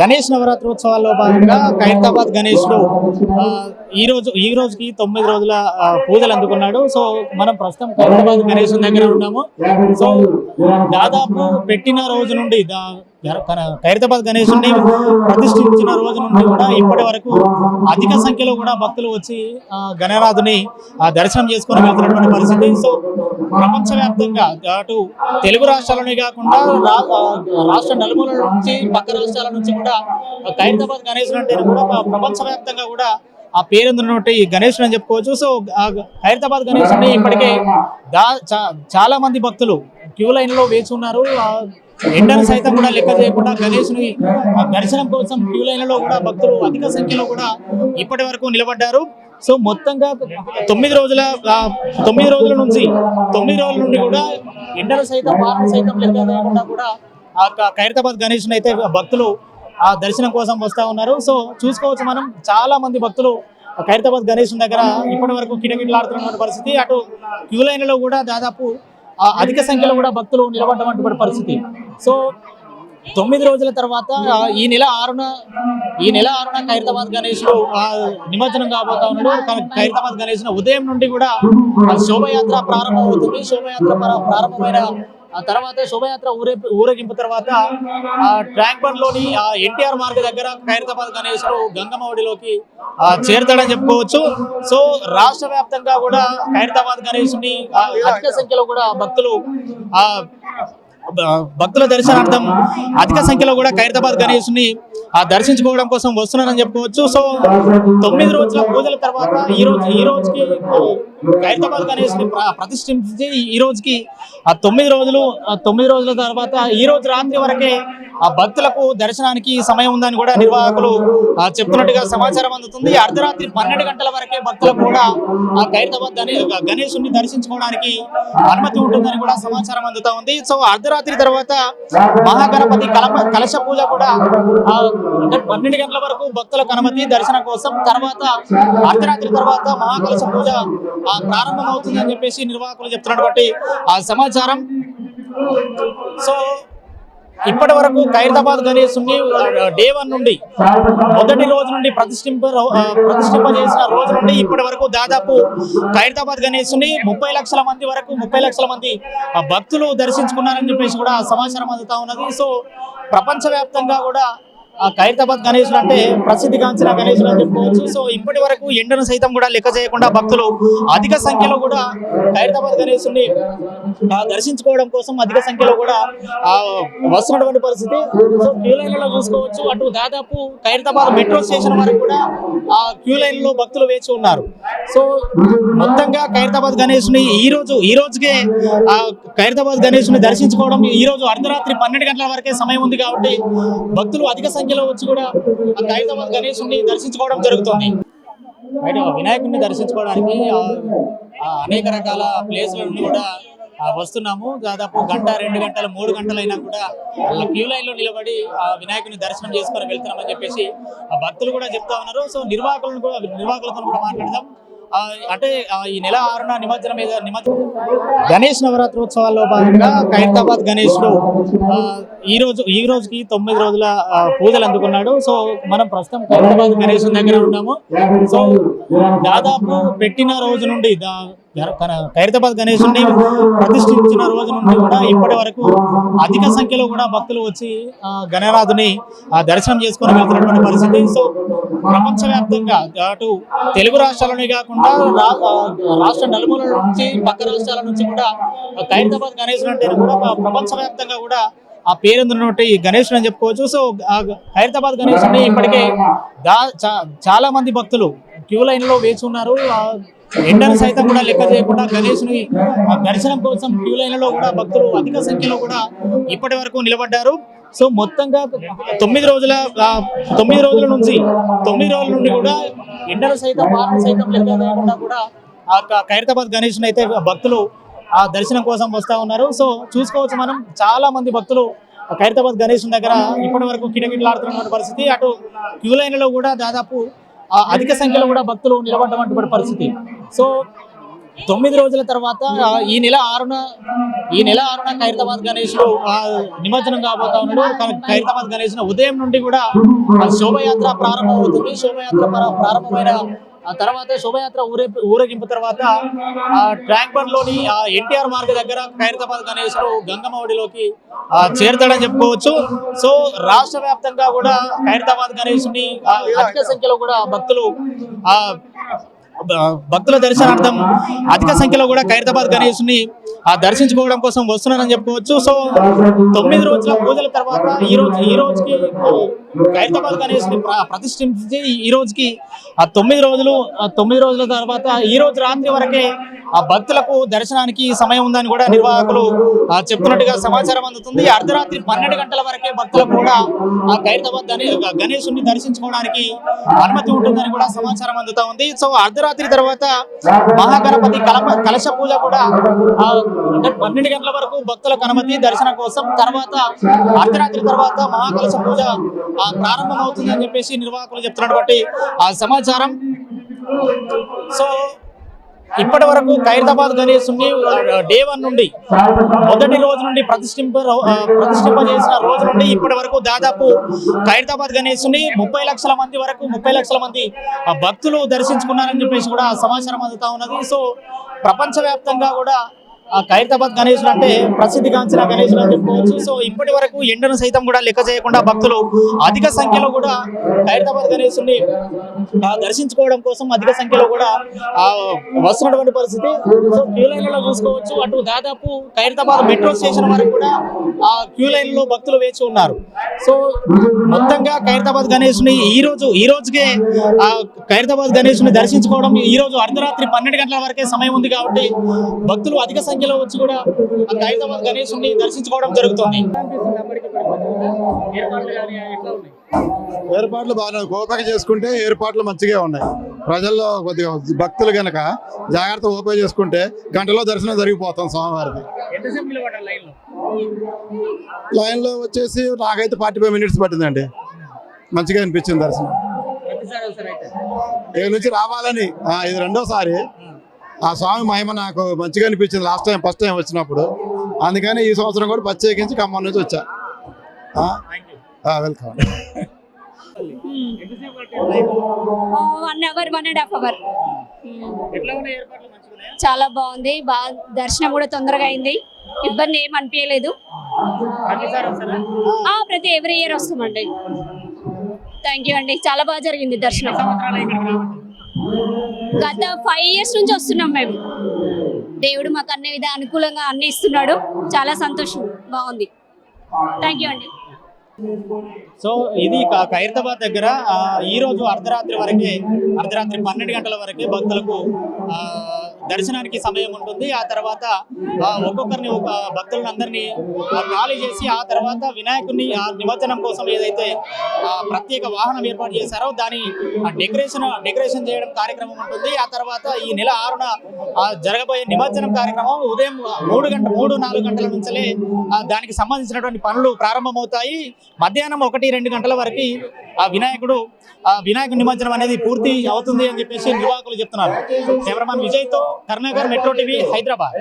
గణేష్ నవరాత్రోత్సవాల్లో భాగంగా ఖైరతాబాద్ గణేష్డు ఈ రోజు ఈ రోజుకి తొమ్మిది రోజుల పూజలు అందుకున్నాడు. సో మనం ప్రస్తుతం ఖైరతాబాద్ గణేష్ దగ్గర ఉన్నాము. సో దాదాపు పెట్టిన రోజు నుండి దా- ఖైరతాబాద్ గణేశుని ప్రతిష్ఠించిన రోజు నుండి కూడా ఇప్పటి వరకు అధిక సంఖ్యలో కూడా భక్తులు వచ్చి గణరాధుని గణనాథుని ఆ, దర్శనం చేసుకొని వెళ్తున్నటువంటి పరిస్థితి. సో ప్రపంచవ్యాప్తంగా అటు తెలుగు రాష్ట్రాలనే కాకుండా రా- రాష్ట్ర నలుమూల నుంచి పక్క రాష్ట్రాల నుంచి కూడా ఖైరతాబాద్ గణేశుడు అంటే కూడా ప్రపంచవ్యాప్తంగా కూడా ఆ పేరుందున్నటువంటి గణేశుడు అని చెప్పుకోవచ్చు. సో హైదరాబాద్ ఖైరతాబాద్ గణేశుడిని ఇప్పటికే దా చాలా మంది భక్తులు క్యూ లైన్లో వేచి ఉన్నారు. ఎండర్ సైతం కూడా లెక్క చేయకుండా గణేశుని దర్శనం కోసం క్యూ లైన్లో కూడా భక్తులు అధిక సంఖ్యలో కూడా ఇప్పటి వరకు నిలబడ్డారు. సో మొత్తంగా తొమ్మిది రోజుల తొమ్మిది రోజుల నుంచి తొమ్మిది రోజుల నుండి కూడా ఎండలు సైతం వారం సైతం లెక్క చేయకుండా కూడా ఆ ఖైరతాబాద్ గణేశుని అయితే భక్తులు ఆ దర్శనం కోసం వస్తా ఉన్నారు. సో చూసుకోవచ్చు మనం చాలా మంది భక్తులు ఖైరతాబాద్ గణేశుని దగ్గర ఇప్పటి వరకు కిటకిటలాడుతున్నటువంటి పరిస్థితి. అటు క్యూ లైన్లో కూడా దాదాపు అధిక సంఖ్యలో కూడా భక్తులు నిలబడ్డటువంటి పరిస్థితి. సో తొమ్మిది రోజుల తర్వాత ఈ నెల ఆరున ఈ నెల ఆరున ఖైరతాబాద్ గణేశుడు ఆ, నిమజ్జనం కాబోతా ఉన్నాడు. ఖైరతాబాద్ గణేశుడు ఉదయం నుండి కూడా ఆ శోభయాత్ర ప్రారంభమవుతుంది. శోభయాత్ర ప్రారంభమైన ఆ తర్వాత శోభయాత్ర ఊరే ఊరేగింపు తర్వాత ఆ ట్యాంక్ బండ్లోని ఆ ఎన్టీఆర్ మార్గ దగ్గర ఖైరతాబాద్ గణేశ్వరు గంగమ్మ ఒడిలోకి చేరుతాడని చెప్పుకోవచ్చు. సో రాష్ట్ర వ్యాప్తంగా కూడా ఖైరతాబాద్ గణేశుని ఆ, అధిక సంఖ్యలో కూడా భక్తులు ఆ భ- భక్తుల దర్శనార్థం అధిక సంఖ్యలో కూడా ఖైరతాబాద్ గణేశుని ఆ దర్శించుకోవడం కోసం వస్తున్నారని చెప్పుకోవచ్చు. సో తొమ్మిది రోజుల పూజల తర్వాత ఈ రోజు ఈ రోజుకి ఖైరతాబాద్ గణేష్ని ప్ర- ప్రతిష్ఠించి ఈ రోజుకి ఆ తొమ్మిది రోజులు తొమ్మిది రోజుల తర్వాత ఈ రోజు రాత్రి వరకే ఆ భక్తులకు దర్శనానికి సమయం ఉందని కూడా నిర్వాహకులు చెప్తున్నట్టుగా సమాచారం అందుతుంది. అర్ధరాత్రి పన్నెండు గంటల వరకే భక్తులకు కూడా ఆ ఖైరతాబాద్ గణేశుని దర్శించుకోవడానికి అనుమతి ఉంటుందని కూడా సమాచారం అందుతా ఉంది. సో అర్ధరాత్రి తర్వాత మహాగణపతి కలప కలశ పూజ కూడా పన్నెండు గంటల వరకు భక్తులకు అనుమతి దర్శనం కోసం తర్వాత అర్ధరాత్రి తర్వాత మహాకలశ పూజ ప్రారంభమవుతుందని ప్రారంభమవుతుంది అని చెప్పేసి నిర్వాహకులు చెప్తున్నటువంటి ఆ సమాచారం. సో ఇప్పటి వరకు ఖైరతాబాద్ గణేశుని డే వన్ నుండి మొదటి రోజు నుండి ప్రతిష్ఠింప ప్రతిష్ఠింప చేసిన రోజు నుండి ఇప్పటి వరకు దాదాపు ఖైరతాబాద్ గణేశుని ముప్పై లక్షల మంది వరకు ముప్పై లక్షల మంది ఆ, భక్తులు దర్శించుకున్నారని చెప్పేసి కూడా సమాచారం అందుతా ఉన్నది. సో ప్రపంచవ్యాప్తంగా కూడా ఖైరతాబాద్ గణేశుడు అంటే ప్రసిద్ధిగాంచిన గణేశుడు అని చెప్పుకోవచ్చు. సో ఇప్పటి వరకు ఎండను సైతం కూడా లెక్క చేయకుండా భక్తులు అధిక సంఖ్యలో కూడా ఖైరతాబాద్ గణేశుడిని దర్శించుకోవడం కోసం అధిక సంఖ్యలో కూడా ఆ, వస్తున్నటువంటి పరిస్థితి. సో క్యూ లైన్లలో చూసుకోవచ్చు. అటు దాదాపు ఖైరతాబాద్ మెట్రో స్టేషన్ వరకు కూడా ఆ క్యూ లైన్లో భక్తులు వేచి ఉన్నారు. సో మొత్తంగా ఖైరతాబాద్ గణేశుని ఈ రోజు ఈ రోజుకే ఆ ఖైరతాబాద్ గణేశుని దర్శించుకోవడం ఈ రోజు అర్ధరాత్రి పన్నెండు గంటల వరకే సమయం ఉంది కాబట్టి భక్తులు అధిక సంఖ్యలో వచ్చి కూడా ఆ ఖైరతాబాద్ గణేశుని దర్శించుకోవడం జరుగుతుంది. బయట వినాయకుడిని దర్శించుకోవడానికి అనేక రకాల ప్లేస్ల నుండి కూడా వస్తున్నాము. దాదాపు గంట రెండు గంటలు మూడు గంటలైనా కూడా క్యూ లైన్లో నిలబడి ఆ వినాయకుని దర్శనం చేసుకొని వెళ్తున్నామని చెప్పేసి ఆ భక్తులు కూడా చెప్తా ఉన్నారు. సో నిర్వాహకులను కూడా నిర్వాహకులతో కూడా మాట్లాడదాం. అంటే ఆ, ఈ నెల ఆరున నిమజ్జనం మీద నిమజ్జనం గణేష్ నవరాత్రోత్సవాల్లో భాగంగా ఖైరతాబాద్ గణేష్డు ఈ రోజు ఈ రోజుకి తొమ్మిది రోజుల పూజలు అందుకున్నాడు. సో మనం ప్రస్తుతం ఖైరతాబాద్ గణేష్ దగ్గర ఉన్నాము. సో దాదాపు పెట్టిన రోజు నుండి ఖైరతాబాద్ గణేశుని ప్రతిష్ఠించిన రోజు నుండి కూడా ఇప్పటి వరకు అధిక సంఖ్యలో కూడా భక్తులు వచ్చి గణరాధుని గణనాథుని ఆ దర్శనం చేసుకొని వెళ్తున్నటువంటి పరిస్థితి. సో ప్రపంచవ్యాప్తంగా అటు తెలుగు రాష్ట్రాలనే కాకుండా రా- రాష్ట్ర నలుమూల నుంచి పక్క రాష్ట్రాల నుంచి కూడా ఖైరతాబాద్ గణేష్ అంటే కూడా ప్రపంచవ్యాప్తంగా కూడా ఆ పేరుందున్నటువంటి గణేష్ అని చెప్పుకోవచ్చు. సో హైదరాబాద్ ఖైరతాబాద్ గణేశుడిని ఇప్పటికే దా చాలా మంది భక్తులు క్యూ లైన్లో వేచి ఉన్నారు. ఆ ఎండను సైతం కూడా లెక్క చేయకుండా గణేశుని దర్శనం కోసం క్యూ లైన్లో కూడా భక్తులు అధిక సంఖ్యలో కూడా ఇప్పటి వరకు నిలబడ్డారు. సో మొత్తంగా తొమ్మిది రోజుల తొమ్మిది రోజుల నుంచి తొమ్మిది రోజుల నుండి కూడా ఎండలు సైతం వారం సైతం లెక్క కూడా ఆ ఖైరతాబాద్ గణేష్ని అయితే భక్తులు ఆ దర్శనం కోసం వస్తా ఉన్నారు. సో చూసుకోవచ్చు మనం చాలా మంది భక్తులు ఖైరతాబాద్ గణేష్ దగ్గర ఇప్పటి వరకు కిటకిటలాడుతున్నటువంటి పరిస్థితి. అటు క్యూ లైన్లో కూడా దాదాపు అధిక సంఖ్యలో కూడా భక్తులు నిలబడ్డటువంటి పరిస్థితి. సో తొమ్మిది రోజుల తర్వాత ఈ నెల ఆరున ఈ నెల ఆరున ఖైరతాబాద్ గణేష్ నిమజ్జనం కాబోతా ఉన్నాడు. ఖైరతాబాద్ గణేష్ ఉదయం నుండి కూడా శోభయాత్ర శోభయాత్ర ప్రారంభమవుతుంది. శోభయాత్ర ప్రారంభమైన తర్వాత శోభయాత్ర ఊరే ఊరేగింపు తర్వాత ఆ లోని ఆ ఎన్టీఆర్ మార్గ్ దగ్గర ఖైరతాబాద్ గణేష్ గంగమ్మ ఒడిలోకి చేరుతాడని చెప్పుకోవచ్చు. సో రాష్ట్ర వ్యాప్తంగా కూడా ఖైరతాబాద్ గణేష్ని ఆ, అధిక సంఖ్యలో కూడా భక్తులు ఆ భక్తుల దర్శనార్థం అధిక సంఖ్యలో కూడా ఖైరతాబాద్ గణేష్ ఆ దర్శించుకోవడం కోసం వస్తున్నారని చెప్పుకోవచ్చు. సో తొమ్మిది రోజుల పూజల తర్వాత ఈ రోజు ఈ రోజుకి ఖైరతాబాద్ గణేష్ని ప్రతిష్ఠించి ఈ రోజుకి ఆ తొమ్మిది రోజులు తొమ్మిది రోజుల తర్వాత ఈ రోజు రాత్రి వరకే ఆ భక్తులకు దర్శనానికి సమయం ఉందని కూడా నిర్వాహకులు చెప్తున్నట్టుగా సమాచారం అందుతుంది. అర్ధరాత్రి పన్నెండు గంటల వరకే భక్తులకు కూడా ఆ ఖైరతాబాద్ గణేశుని దర్శించుకోవడానికి అనుమతి ఉంటుందని కూడా సమాచారం అందుతా ఉంది. సో అర్ధరాత్రి తర్వాత మహాగణపతి కలప కలశ పూజ కూడా అంటే పన్నెండు గంటల వరకు భక్తులకు అనుమతి దర్శనం కోసం తర్వాత అర్ధరాత్రి తర్వాత మహాకలశ పూజ ప్రారంభమవుతుందని చెప్పేసి నిర్వాహకులు చెప్తున్నటువంటి ఆ సమాచారం. సో ఇప్పటి వరకు ఖైరతాబాద్ గణేష్ని డే వన్ నుండి మొదటి రోజు నుండి ప్రతిష్ఠింప ప్రతిష్ఠింప చేసిన రోజు నుండి ఇప్పటి వరకు దాదాపు ఖైరతాబాద్ గణేష్ని ముప్పై లక్షల మంది వరకు ముప్పై లక్షల మంది ఆ, భక్తులు దర్శించుకున్నారని చెప్పేసి కూడా సమాచారం అందుతా ఉన్నది. సో ప్రపంచవ్యాప్తంగా కూడా ఖైరతాబాద్ గణేశుడు అంటే ప్రసిద్ధిగాంచిన గణేశుడు అని చెప్పుకోవచ్చు. సో ఇప్పటి వరకు ఎండను సైతం కూడా లెక్క చేయకుండా భక్తులు అధిక సంఖ్యలో కూడా ఖైరతాబాద్ గణేశుడిని దర్శించుకోవడం కోసం అధిక సంఖ్యలో కూడా ఆ, వస్తున్నటువంటి పరిస్థితి. సో క్యూ లైన్లలో చూసుకోవచ్చు. అటు దాదాపు ఖైరతాబాద్ మెట్రో స్టేషన్ వరకు కూడా ఆ క్యూ లైన్లో భక్తులు వేచి ఉన్నారు. సో మొత్తంగా ఖైరతాబాద్ గణేశుని ఈ రోజు ఈ రోజుకే ఆ ఖైరతాబాద్ గణేశుని దర్శించుకోవడం ఈ రోజు అర్ధరాత్రి పన్నెండు గంటల వరకే సమయం ఉంది కాబట్టి భక్తులు అధిక సంఖ్య సంఖ్యలో వచ్చి కూడా ఆ ఖైరతాబాద్ గణేశుని దర్శించుకోవడం జరుగుతుంది. ఏర్పాట్లు బాగానే ఓపిక చేసుకుంటే ఏర్పాట్లు మంచిగా ఉన్నాయి. ప్రజల్లో కొద్దిగా భక్తులు గనక జాగ్రత్త ఓపిక చేసుకుంటే గంటలో దర్శనం జరిగిపోతాం స్వామివారిది. లైన్లో? వచ్చేసి నాకైతే ఫార్టీ ఫైవ్ మినిట్స్ పట్టిందండి. మంచిగా అనిపించింది దర్శనం. ఇక్కడ నుంచి రావాలని. ఆ, ఇది రెండోసారి. ఆ స్వామి మహిమ నాకు మంచిగా అనిపించింది లాస్ట్ టైం ఫస్ట్ టైం వచ్చినప్పుడు. అందుకని ఈ సంవత్సరం కూడా ప్రత్యేకించి ఖమ్మం నుంచి వచ్చా. Welcome one hour one and half hour? చాలా బాగుంది. బాగా దర్శనం కూడా తొందరగా అయింది. ఇబ్బంది ఏం అనిపించలేదు. ప్రతి ఎవ్రీ ఇయర్ వస్తామండి. థ్యాంక్ యూ అండి. చాలా బాగా జరిగింది దర్శనం. గత ఫైవ్ ఇయర్స్ నుంచి వస్తున్నాం మేము. దేవుడు మాకు అన్ని విధ అనుకూలంగా అన్ని ఇస్తున్నాడు. చాలా సంతోషం. బాగుంది. థ్యాంక్ యూ అండి. సో ఇది ఖైరతాబాద్ దగ్గర ఈ రోజు అర్ధరాత్రి వరకే అర్ధరాత్రి పన్నెండు గంటల వరకే భక్తులకు ఆ, దర్శనానికి సమయం ఉంటుంది. ఆ తర్వాత ఒక్కొక్కరిని ఒక భక్తులను అందరినీ ఖాళీ చేసి ఆ తర్వాత వినాయకుడిని ఆ నిమజ్జనం కోసం ఏదైతే ప్రత్యేక వాహనం ఏర్పాటు చేశారో దాని ఆ, డెకరేషన్ డెకరేషన్ చేయడం కార్యక్రమం ఉంటుంది. ఆ తర్వాత ఈ నెల ఆరున జరగబోయే నిమజ్జనం కార్యక్రమం ఉదయం మూడు గంట మూడు నాలుగు గంటల నుంచే ఆ, దానికి సంబంధించినటువంటి పనులు ప్రారంభమవుతాయి. మధ్యాహ్నం ఒకటి రెండు గంటల వరకు ఆ వినాయకుడు ఆ వినాయకుడి నిమజ్జనం అనేది పూర్తి అవుతుంది అని చెప్పేసి నిర్వాహకులు చెప్తున్నారు. కెమెరామాన్ విజయ్తో కరుణాకర్ మెట్రో టీవీ హైదరాబాద్.